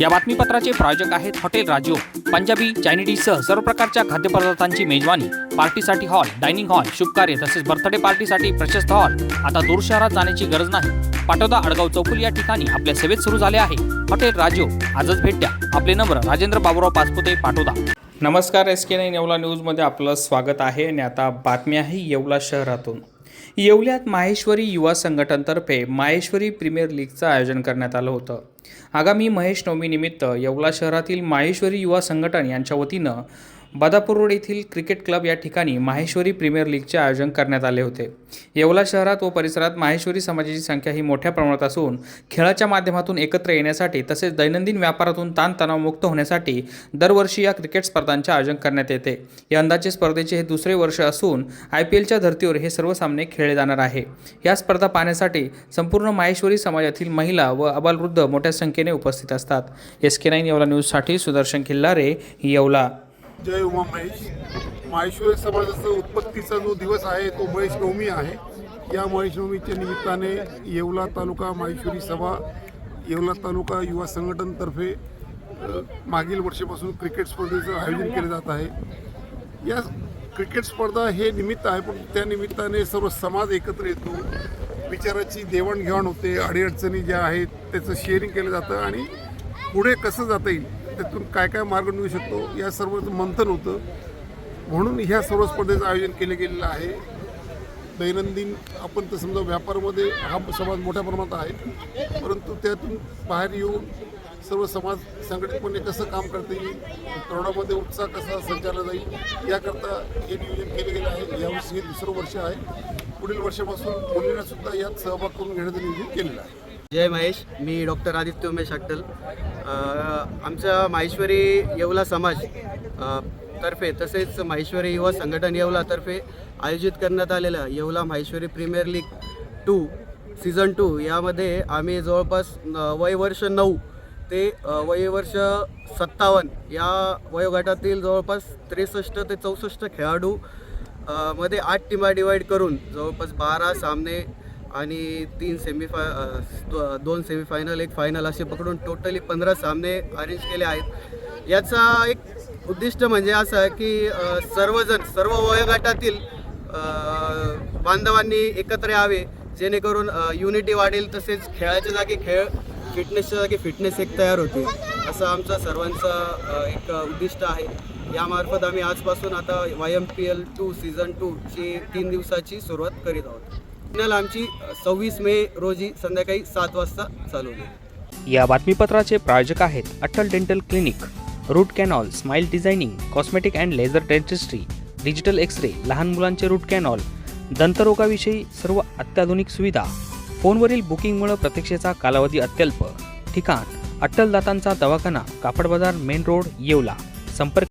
या बातमीपत्राचे प्रायोजक आहेत हॉटेल राजो. पंजाबी चायनीडीसह सर्व प्रकारच्या खाद्यपदार्थांची मेजवानी. पार्टीसाठी हॉल डायनिंग हॉल शुभकार्य तसेच बर्थडे पार्टीसाठी प्रशस्त हॉल. आता दूर शहरात जाण्याची गरज नाही. पाटोदा अडगाव चौकुल या ठिकाणी आपल्या सेवेत सुरू झाले आहे. हॉटेल राजो आजच भेट द्या. आपले नंबर राजेंद्र बाबुराव पाचपुते पाटोदा. नमस्कार एस के नाईन येवला न्यूजमध्ये आपलं स्वागत आहे आणि आता बातमी आहे येवला शहरातून. येवल्यात माहेश्वरी युवा संघटनतर्फे माहेश्वरी प्रीमियर लीगचं आयोजन करण्यात आलं होतं. आगामी महेश नवमीनिमित्त येवला शहरातील माहेश्वरी युवा संघटन यांच्या वतीनं बदापूर रोड येथील क्रिकेट क्लब या ठिकाणी माहेश्वरी प्रीमियर लीगचे आयोजन करण्यात आले होते. येवला शहरात व परिसरात माहेश्वरी समाजाची संख्या ही मोठ्या प्रमाणात असून खेळाच्या माध्यमातून एकत्र येण्यासाठी तसेच दैनंदिन व्यापारातून ताणतणावमुक्त होण्यासाठी दरवर्षी या क्रिकेट स्पर्धांचे आयोजन करण्यात येते. यंदाचे स्पर्धेचे हे दुसरे वर्ष असून आय पी एलच्या धर्तीवर हे सर्व सामने खेळले जाणार आहे. या स्पर्धा पाहण्यासाठी संपूर्ण माहेश्वरी समाजातील महिला व अबालवृद्ध मोठ्या संख्येने उपस्थित असतात. एस के नाईन येवला न्यूजसाठी सुदर्शन खिल्लारे येवला. जय उमा महेश. माहेश्वरी समाजाचा उत्पत्तीचा जो दिवस आहे तो महेश नवमी आहे. या महेश नवमीच्या निमित्ताने येवला तालुका माहेश्वरी सभा येवला तालुका युवा संघटनतर्फे मागील वर्षापासून क्रिकेट स्पर्धेचं आयोजन केलं जात आहे. या क्रिकेट स्पर्धा हे निमित्त आहे पण त्या निमित्ताने सर्व समाज एकत्र येतो. विचाराची देवाणघेवाण होते अडीअडचणी ज्या आहेत त्याचं शेअरिंग केलं जातं आणि पुढे कसं जाता येईल त्यातून काय काय मार्ग निघू शकतो या सर्व मंथन होतं. म्हणून ह्या सर्व स्पर्धेचं आयोजन केलं गेलेलं आहे. दैनंदिन आपण तर समजा व्यापारामध्ये हा समाज मोठ्या प्रमाणात आहे. परंतु त्यातून बाहेर येऊन सर्व समाज संघटितपणे कसं काम करता येईल तरुणामध्ये उत्साह कसा संचारला जाईल याकरता हे नियोजन केलं गेलं आहे. यावर्षी हे दुसरं वर्ष आहे. पुढील वर्षापासून मुलींनासुद्धा यात सहभाग करून घेण्याचं नियोजन केलेलं आहे. जय महेश. मी डॉक्टर आदित्य उमेश अट्टल. आमचा आमच्या माहेश्वरी येवला समाज तर्फे तसेच माहेश्वरी युवा संघटन येवलातर्फे आयोजित करण्यात आलेलं Yeola Maheshwari premier league two season two यामध्ये आम्ही जवळपास वय वर्ष नऊ ते अ, वयवर्ष सत्तावन्न या वयोगटातील जवळपास त्रेसष्ट ते चौसष्ट खेळाडू मध्ये आठ टीमा डिवाईड करून जवळपास बारा सामने आणि तीन सेमीफाय दोन सेमीफायनल एक फायनल असे पकडून टोटली पंधरा सामने अरेंज केले आहेत. याचा एक उद्दिष्ट म्हणजे असं आहे की सर्वजण सर्व वयोगटातील बांधवांनी एकत्र यावे जेणेकरून युनिटी वाढेल तसेच खेळाच्या जागी खेळ फिटनेसच्या जागी फिटनेस एक तयार होते. असं आमचा सर्वांचा एक उद्दिष्ट आहे. यामार्फत आम्ही आजपासून आता Y M P L two season टूची तीन दिवसाची सुरुवात करीत आहोत. आमची सव्वीस मे रोजी संध्याकाळी सात वाजता चालू होईल. या बातमीपत्राचे प्रायोजक आहेत Atal dental clinic root canal smile designing cosmetic and laser dentistry digital X ray लहान मुलांचे रूट कॅनॉल दंतरोगाविषयी सर्व अत्याधुनिक सुविधा फोनवरील बुकिंगमुळे प्रतीक्षेचा कालावधी अत्यल्प. ठिकाण अट्टल दातांचा दवाखाना कापड बाजार मेन रोड येवला. संपर्क